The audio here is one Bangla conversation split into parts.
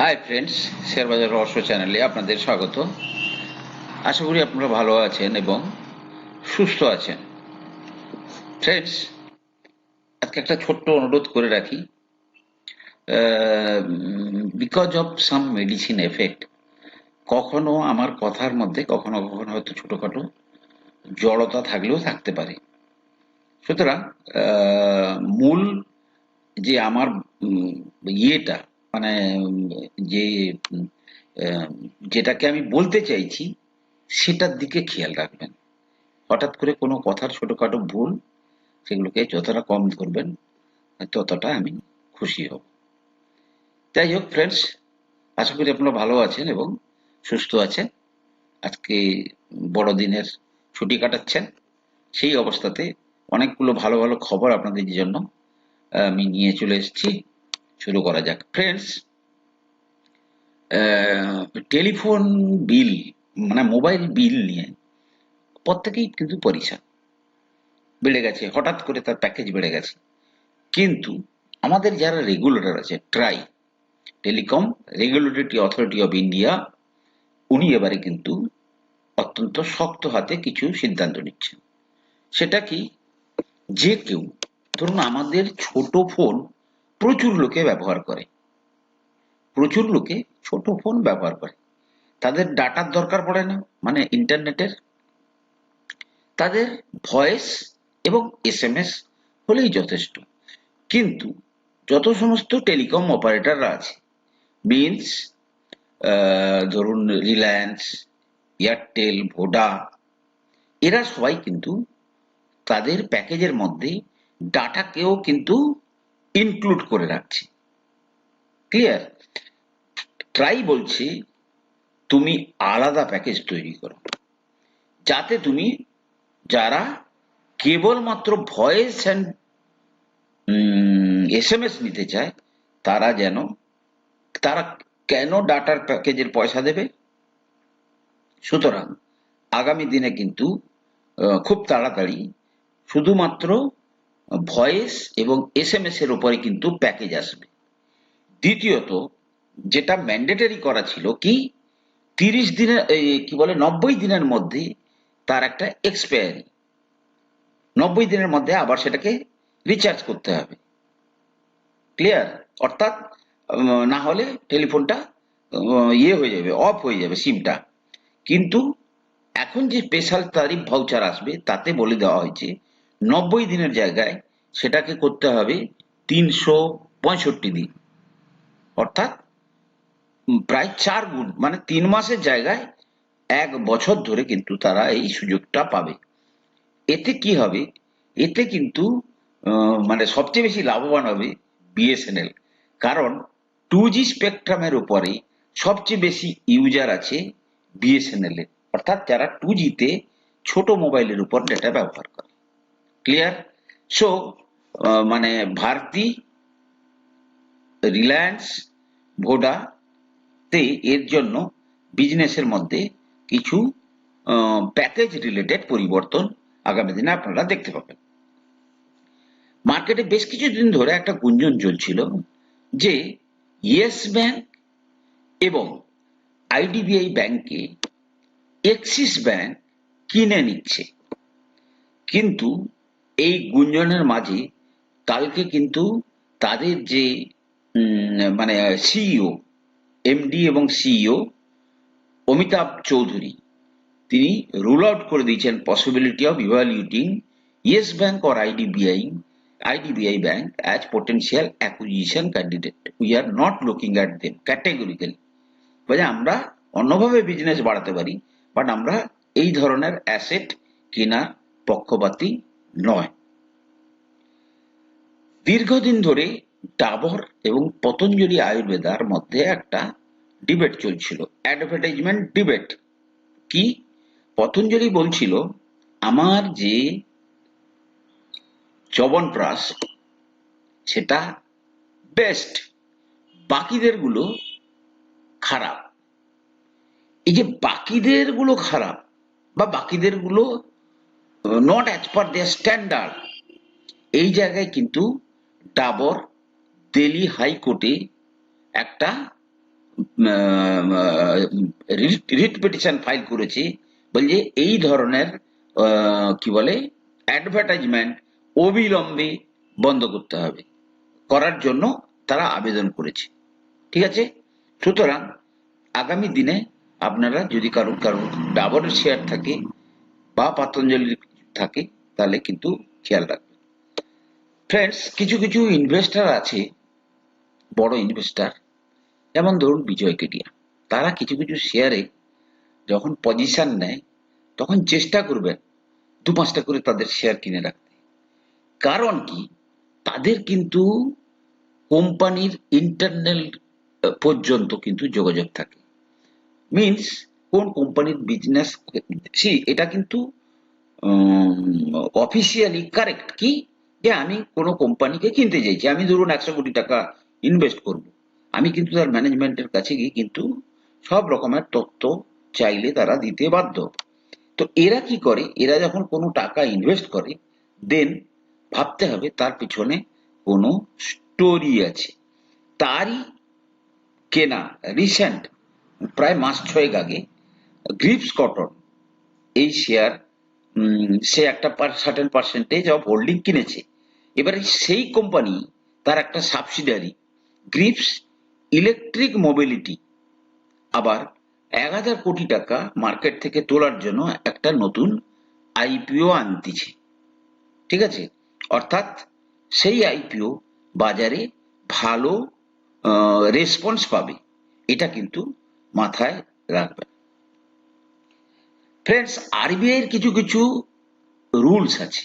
হাই ফ্রেন্ডস শেয়ার শেয়ারবাজার রহস্য চ্যানেলে আপনাদের স্বাগত। আশা করি আপনারা ভালো আছেন এবং সুস্থ আছেন। ফ্রেন্ডস আজকে একটা ছোট্ট অনুরোধ করে রাখি। Because of some medicine effect কখনো আমার কথার মধ্যে, কখনো কখনো হয়তো ছোটোখাটো জড়তা থাকলেও থাকতে পারে। সুতরাং মূল যে আমার ইয়েটা মানে যে যেটাকে আমি বলতে চাইছি, সেটার দিকে খেয়াল রাখবেন। হঠাৎ করে কোনো কথার ছোটোখাটো ভুল, সেগুলোকে যতটা কম ধরবেন, ততটা আমি খুশি হব। যাই হোক ফ্রেন্ডস আশা করি আপনারা ভালো আছেন এবং সুস্থ আছেন। আজকে বড়দিনের ছুটি কাটাচ্ছেন। সেই অবস্থাতে অনেকগুলো ভালো ভালো খবর আপনাদের জন্য আমি নিয়ে চলে এসেছি। শুরু করা যাক। ফ্রেন্ডস টেলিফোন বিল মানে মোবাইল বিল নিয়ে প্রত্যেকেই কিন্তু পরিশান বেড়ে গেছে, হঠাৎ করে তার প্যাকেজ বেড়ে গেছে। কিন্তু আমাদের যারা রেগুলেটর আছে TRAI telecom regulatory authority of India উনি এবারে কিন্তু অত্যন্ত শক্ত হাতে কিছু সিদ্ধান্ত নিচ্ছেন। সেটা কি? যে কেউ, ধরুন আমাদের ছোট ফোন প্রচুর লোকে ব্যবহার করে। প্রচুর লোকে ছোট ফোন ব্যবহার করে। তাদের ডাটার দরকার পড়ে না মানে ইন্টারনেটের তাদের ভয়েস এবং এসএমএস হলেই যথেষ্ট। কিন্তু যত সমস্ত টেলিকম অপারেটররা আছে মিনস ধরুন রিলায়েন্স এয়ারটেল ভোডা এরা সবাই কিন্তু তাদের প্যাকেজের মধ্যে ডাটাকেও কিন্তু ইনক্লুড করে রাখছি। ক্লিয়ার ট্রাই বলছি, তুমি আলাদা প্যাকেজ তৈরি করো। যাতে তুমি যারা কেবলমাত্র voice and S M S নিতে চায়, তারা যেন, তারা কেন ডাটার প্যাকেজের পয়সা দেবে? সুতরাং আগামী দিনে কিন্তু খুব তাড়াতাড়ি শুধুমাত্র ভয়েস এবং এস এম এস এর উপরে কিন্তু প্যাকেজ আসবে। দ্বিতীয়ত, যেটা ম্যান্ডেটরি করা ছিল কি, তিরিশ দিনের কি বলে, নব্বই দিনের মধ্যে তার একটা এক্সপায়ারি নব্বই দিনের মধ্যে আবার সেটাকে রিচার্জ করতে হবে। ক্লিয়ার অর্থাৎ না হলে টেলিফোনটা ইয়ে হয়ে যাবে অফ হয়ে যাবে সিমটা কিন্তু এখন যে স্পেশাল তারিফ ভাউচার আসবে, তাতে বলে দেওয়া হয়েছে নব্বই দিনের জায়গায় সেটাকে করতে হবে তিনশো পঁয়ষট্টি দিন। অর্থাৎ প্রায় চার গুণ মানে তিন মাসের জায়গায় এক বছর ধরে কিন্তু তারা এই সুযোগটা পাবে। এতে কি হবে? এতে কিন্তু মানে সবচেয়ে বেশি লাভবান হবে বিএসএনএল কারণ টু জি স্পেকট্রামের উপরে সবচেয়ে বেশি ইউজার আছে বিএসএনএল এর। অর্থাৎ যারা টু জিতে ছোট মোবাইলের উপর ডেটা ব্যবহার করে। ক্লিয়ার সো মানে ভারতী রিলায়েন্স ভোডা তে এর জন্য বিজনেসের মধ্যে কিছু প্যাকেজ রিলেটেড পরিবর্তন আগামী দিনে আপনারা দেখতে পাবেন। মার্কেটে বেশ কিছুদিন ধরে একটা গুঞ্জন চলছিল যে ইয়েস ব্যাংক এবং আইডিবিআই ব্যাংকে এক্সিস ব্যাংক কিনে নিচ্ছে। কিন্তু এই গুঞ্জনের মাঝে কালকে কিন্তু তাদের যে মানে সিইও এমডি এবং সিইও অমিতাভ চৌধুরী, তিনি রুল আউট করে দিয়েছেন possibility of evaluating Yes Bank or IDBI IDBI Bank as potential acquisition candidate we are not looking at them categorically বলে আমরা অন্যভাবে বিজনেস বাড়াতে পারি বাট আমরা এই ধরনের অ্যাসেট কেনার পক্ষপাতী নয়। দীর্ঘদিন ধরে ডাবর এবং পতঞ্জলি আয়ুর্বেদার মধ্যে একটা ডিবেট চলছিল অ্যাডভার্টাইজমেন্ট ডিবেট কি? পতঞ্জলি বলছিল, আমার যে চবনপ্রাশ সেটা বেস্ট বাকিদেরগুলো খারাপ। এই যে বাকিদেরগুলো খারাপ বা বাকিদেরগুলো not as per their standard এই জায়গায় কিন্তু ডাবর দিল্লি হাইকোর্টে একটা রিট পিটিশন ফাইল করেছে। বলছে এই ধরনের কি বলে অ্যাডভার্টাইজমেন্ট অবিলম্বে বন্ধ করতে হবে। করার জন্য তারা আবেদন করেছে। ঠিক আছে? সুতরাং আগামী দিনে আপনারা যদি কারোর কারোর ডাবরের শেয়ার থাকে বা পাতঞ্জলির থাকে, তাহলে কিন্তু খেয়াল রাখবেন ফ্রেন্ডস কিছু কিছু ইনভেস্টার আছে, বড় ইনভেস্টার যেমন ধরুন বিজয় কেডিয়া। তারা কিছু কিছু শেয়ারে যখন পজিশন নেয়, তখন চেষ্টা করবেন দু পাঁচটা করে তাদের শেয়ার কিনে রাখতে। কারণ কি? তাদের কিন্তু কোম্পানির ইন্টারনাল পর্যন্ত কিন্তু যোগাযোগ থাকে। মিনস কোন কোম্পানির বিজনেস সি এটা কিন্তু অফিসিয়ালি কারেক্ট কি? যে আমি কোনো কোম্পানিকে কিনতে চাইছি। আমি ধরুন একশো কোটি টাকা ইনভেস্ট করব। আমি কিন্তু তার ম্যানেজমেন্টের কাছে গিয়ে কিন্তু সব রকমের তথ্য চাইলে তারা দিতে বাধ্য। তো এরা কি করে? এরা যখন কোনো টাকা ইনভেস্ট করে দেন ভাবতে হবে তার পিছনে কোনো স্টোরি আছে। তারই কেনা রিসেন্ট প্রায় মাস ছয়েক আগে গ্রিপস কটন এই শেয়ার সে একটা সার্টেন পার্সেন্টেজ অফ হোল্ডিং কিনেছে। এবারে সেই কোম্পানি তার একটা সাবসিডারি গ্রিপস ইলেকট্রিক মোবিলিটি আবার এক হাজার কোটি টাকা মার্কেট থেকে তোলার জন্য একটা নতুন আইপিও আনতেছে। ঠিক আছে? অর্থাৎ সেই আইপিও বাজারে ভালো রেসপন্স পাবে। এটা কিন্তু মাথায় রাখবেন। ফ্রেন্ডস আরবিআই এর কিছু কিছু রুলস আছে।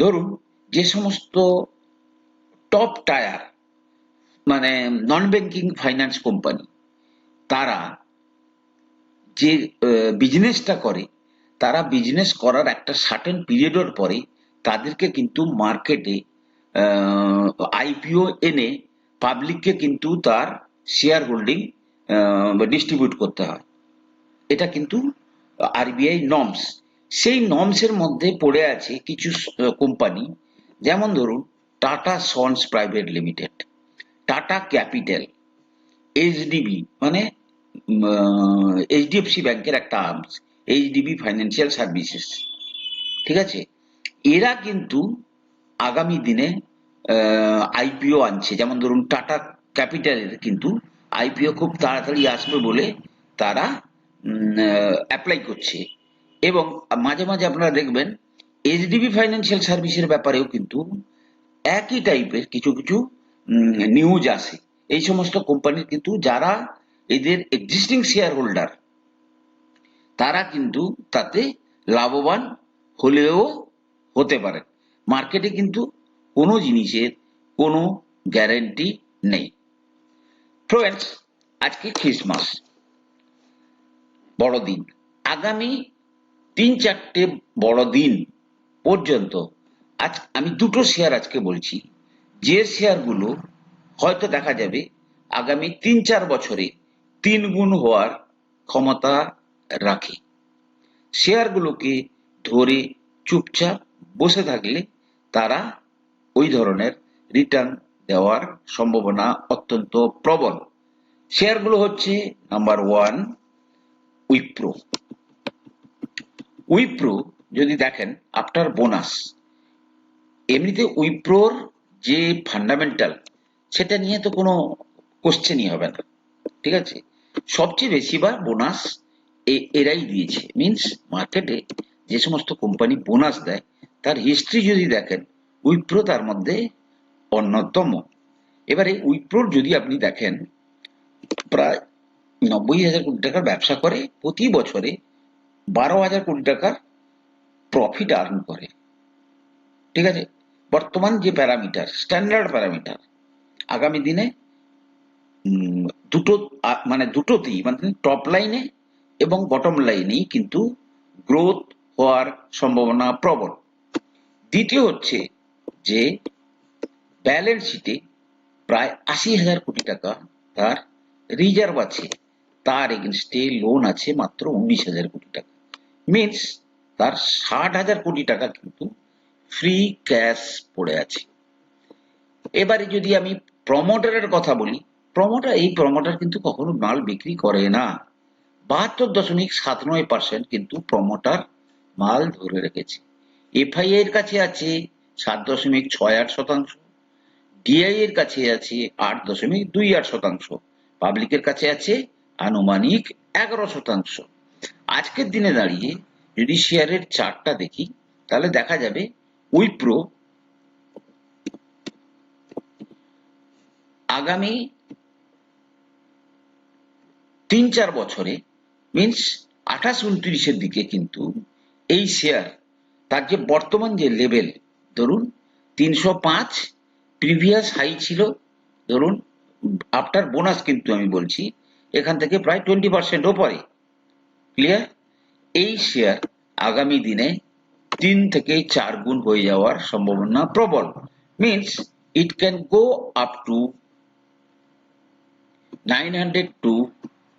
ধরুন, যে সমস্ত টপ টায়ার মানে নন ব্যাংকিং ফাইন্যান্স কোম্পানি তারা যে বিজনেসটা করে, তারা বিজনেস করার একটা সার্টেন পিরিয়ডের পরে তাদেরকে কিন্তু মার্কেটে আইপিও এনে পাবলিককে কিন্তু তার শেয়ার হোল্ডিং ডিস্ট্রিবিউট করতে হয়। এটা কিন্তু আরবিআই নর্মস সেই নর্মসের মধ্যে পড়ে আছে কিছু কোম্পানি যেমন ধরুন Tata Sons Private Limited Tata Capital HDB মানে এইচডিএফসি ব্যাংকের একটা আর্মস এইচডিবি ফাইন্যান্সিয়াল সার্ভিসেস ঠিক আছে? এরা কিন্তু আগামী দিনে আইপিও আনছে, যেমন ধরুন টাটা ক্যাপিটালের কিন্তু আইপিও খুব তাড়াতাড়ি আসবে বলে তারা অ্যাপ্লাই করছে। এবং মাঝে মাঝে আপনারা দেখবেন এইচডিবি ফাইন্যান্সিয়াল সার্ভিসের ব্যাপারেও কিন্তু একই টাইপের কিছু কিছু নিউজ আসে। এই সমস্ত কোম্পানির কিন্তু যারা এদের এক্সিস্টিং শেয়ার হোল্ডার তারা কিন্তু তাতে লাভবান হলেও হতে পারে। মার্কেটে কিন্তু কোনো জিনিসের কোনো গ্যারেন্টি নেই। ফ্রেন্ডস আজকে খ্রিসমাস বড়দিন। আগামী তিন চারটে বড়দিন পর্যন্ত আজ আমি দুটো শেয়ার আজকে বলছি। যে শেয়ারগুলো হয়তো দেখা যাবে আগামী তিন চার বছরে তিন গুণ হওয়ার ক্ষমতা রাখে। শেয়ারগুলোকে ধরে চুপচাপ বসে থাকলে তারা ওই ধরনের রিটার্ন দেওয়ার সম্ভাবনা অত্যন্ত প্রবল। শেয়ারগুলো হচ্ছে নাম্বার ওয়ান উইপ্রো উইপ্রো যদি দেখেন আফটার বোনাস এমনিতে উইপ্রোর যে ফান্ডামেন্টাল সেটা নিয়ে তো কোনো কোশ্চেনই হবে না, ঠিক আছে? সবচেয়ে বেশি বার বোনাস এরাই দিয়েছে। মিনস মার্কেটে যে সমস্ত কোম্পানি বোনাস দেয়, তার হিস্ট্রি যদি দেখেন উইপ্রো তার মধ্যে অন্যতম। এবারে উইপ্রোর যদি আপনি দেখেন, প্রায় নব্বই হাজার কোটি টাকার ব্যবসা করে, প্রতি বছরে বারো হাজার কোটি টাকার প্রফিট আর্ন করে। ঠিক আছে? বর্তমান যে প্যারামিটার স্ট্যান্ডার্ড প্যারামিটার আগামী দিনে দুটো মানে দুটোতেই মানে টপ লাইনে এবং বটম লাইনেই কিন্তু গ্রোথ হওয়ার সম্ভাবনা প্রবল। দ্বিতীয় হচ্ছে যে ব্যালেন্স শিটে প্রায় আশি হাজার কোটি টাকা তার রিজার্ভ আছে। তার এগেনস্টে লোন আছে মাত্র উনিশ হাজার কোটি টাকা। মিনস তার ষাট হাজার কোটি টাকা কিন্তু ফ্রি ক্যাশ পড়ে আছে। এবারে যদি আমি প্রমোটারের কথা বলি প্রমোটার এই প্রমোটার কিন্তু কখনো মাল বিক্রি করে না। বাহাত্তর দশমিক সাত নয় পার্সেন্ট কিন্তু প্রমোটার মাল ধরে রেখেছে। এফআইআই এর কাছে আছে সাত দশমিক ছয় আট শতাংশ ডিআই এর কাছে আছে আট দশমিক দুই আট শতাংশ পাবলিকের কাছে আছে আনুমানিক এগারো শতাংশ। আজকের দিনে দাঁড়িয়ে যদি শেয়ারের চার্টটা দেখি, তাহলে দেখা যাবে উইপ্রো আগামী তিন চার বছরে, মিনস আঠাশ উনত্রিশের দিকে কিন্তু এই শেয়ার, তার যে বর্তমান যে লেভেল, ধরুন তিনশো পাঁচ, প্রিভিয়াস হাই ছিল, ধরুন, আফটার বোনাস কিন্তু আমি বলছি এখান থেকে প্রায় টোয়েন্টি পার্সেন্ট ওপরে। ক্লিয়ার এই শেয়ার আগামী দিনে তিন থেকে চার গুণ হয়ে যাওয়ার সম্ভাবনা প্রবল। Means it can go up to nine hundred to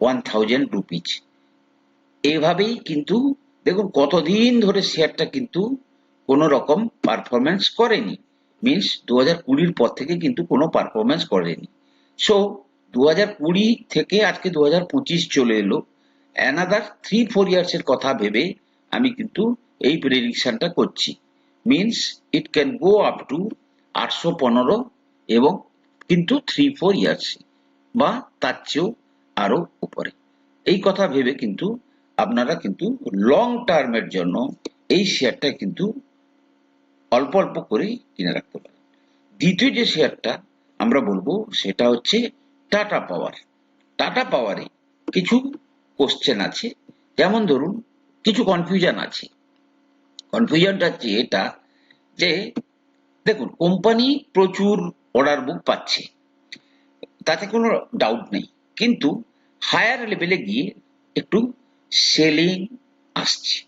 one thousand rupees এভাবেই কিন্তু, দেখুন, কতদিন ধরে শেয়ারটা কিন্তু কোনো রকম পারফরমেন্স করেনি। মিনস দু হাজার কুড়ির পর থেকে কিন্তু কোনো পারফরমেন্স করেনি। সো দু কুড়ি থেকে আজকে দু পঁচিশ চলে এলো। অ্যানাদার থ্রি ফোর ইয়ার্স এর কথা ভেবে আমি কিন্তু এই প্রেডিকশনটা করছি। Means it can go up to আটশো পনেরো এবং কিন্তু থ্রি ফোর ইয়ার্স বা তার চেয়েও আরও উপরে। এই কথা ভেবে কিন্তু আপনারা কিন্তু লং টার্মের জন্য এই শেয়ারটা কিন্তু অল্প অল্প করেই কিনে রাখতে পারেন। দ্বিতীয় যে শেয়ারটা আমরা বলব সেটা হচ্ছে টাটা পাওয়ার টাটা পাওয়ারে কিছু কোশ্চেন আছে। যেমন ধরুন, কিছু কনফিউশন আছে। কনফিউশনটা হচ্ছে এটা যে, দেখুন কোম্পানি প্রচুর অর্ডার বুক পাচ্ছে। তাতে কোনো ডাউট নেই। কিন্তু হায়ার লেভেলে গিয়ে একটু সেলিং আসছে।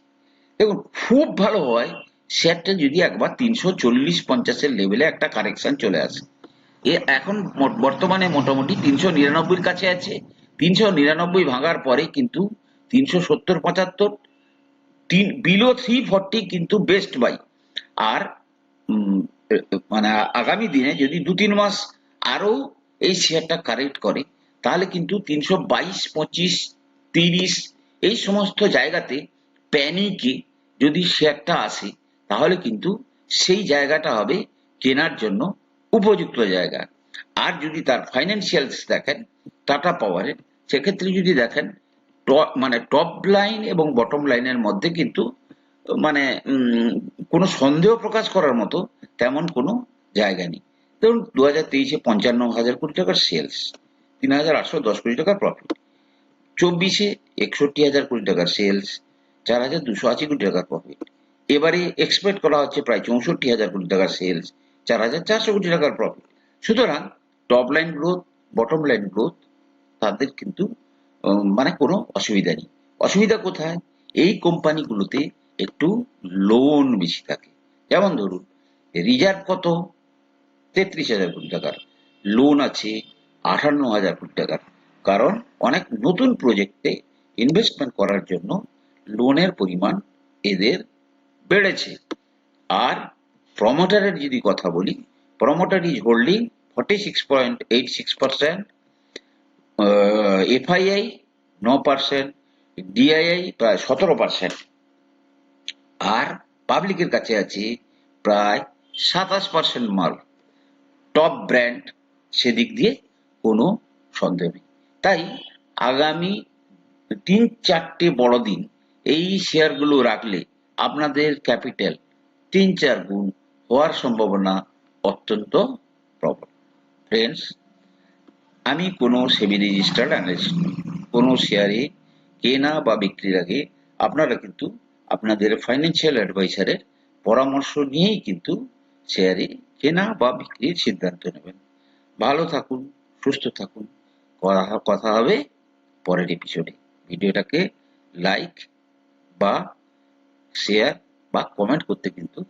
দেখুন, খুব ভালো হয় শেয়ারটা যদি একবার তিনশো চল্লিশ পঞ্চাশের লেভেলে একটা কারেকশন চলে আসে। এ এখন বর্তমানে মোটামুটি তিনশো নিরানব্বইয়ের কাছে আছে। তিনশো নিরানব্বই ভাঙার পরে কিন্তু তিনশো সত্তর পঁচাত্তর, তিন বিলো থ্রি ফর্টি কিন্তু বেস্ট বাই আর মানে আগামী দিনে যদি দু তিন মাস আরও এই শেয়ারটা কারেক্ট করে, তাহলে কিন্তু তিনশো বাইশ, পঁচিশ, তিরিশ এই সমস্ত জায়গাতে প্যানিকে যদি শেয়ারটা আসে, তাহলে কিন্তু সেই জায়গাটা হবে কেনার জন্য উপযুক্ত জায়গা। আর যদি তার ফাইন্যান্সিয়ালস দেখেন টাটা পাওয়ারের সেক্ষেত্রে যদি দেখেন মানে টপ লাইন এবং বটম লাইনের মধ্যে কিন্তু মানে কোনো সন্দেহ প্রকাশ করার মতো তেমন কোনো জায়গা নেই। ধরুন দু হাজার তেইশে পঞ্চান্ন হাজার কোটি টাকার সেলস তিন হাজার আটশো দশ কোটি টাকার প্রফিট চব্বিশে একষট্টি হাজার কোটি টাকার সেলস চার হাজার দুশো আশি কোটি টাকার প্রফিট এবারে এক্সপেক্ট করা হচ্ছে প্রায় চৌষট্টি হাজার কোটি টাকার সেলস চার হাজার চারশো কোটি টাকার প্রফিট সুতরাং top line growth bottom line growth তাদের কিন্তু মানে কোনো অসুবিধা নেই। অসুবিধা কোথায়? এই কোম্পানিগুলোতে একটু লোন বেশি থাকে। যেমন ধরুন রিজার্ভ কত? তেত্রিশ হাজার কোটি টাকার। লোন আছে আটান্ন হাজার কোটি টাকার। কারণ অনেক নতুন প্রজেক্টে ইনভেস্টমেন্ট করার জন্য লোনের পরিমাণ এদের বেড়েছে। আর প্রমোটারের যদি কথা বলি promoter is holding forty six point eight six percent FII ন পার্সেন্ট ডিআইআই প্রায় সতেরো পার্সেন্ট আর পাবলিকের কাছে আছে প্রায় সাতাশ পার্সেন্ট মাল। টপ ব্র্যান্ড সেদিক দিয়ে কোনো সন্দেহ নেই। তাই আগামী তিন চারটে বড় দিন এই শেয়ারগুলো রাখলে আপনাদের ক্যাপিটাল তিন চার গুণ হওয়ার সম্ভাবনা অত্যন্ত প্রবল। ফ্রেন্ডস আমি কোনো সেবি রেজিস্টার্ড অ্যানালিস্ট নই। কোনো শেয়ারে কেনা বা বিক্রির আগে আপনারা কিন্তু আপনাদের ফাইন্যান্সিয়াল অ্যাডভাইসারের পরামর্শ নিয়েই কিন্তু শেয়ারে কেনা বা বিক্রির সিদ্ধান্ত নেবেন। ভালো থাকুন, সুস্থ থাকুন। কথা হবে পরের এপিসোডে ভিডিওটাকে লাইক বা শেয়ার বা কমেন্ট করতে কিন্তু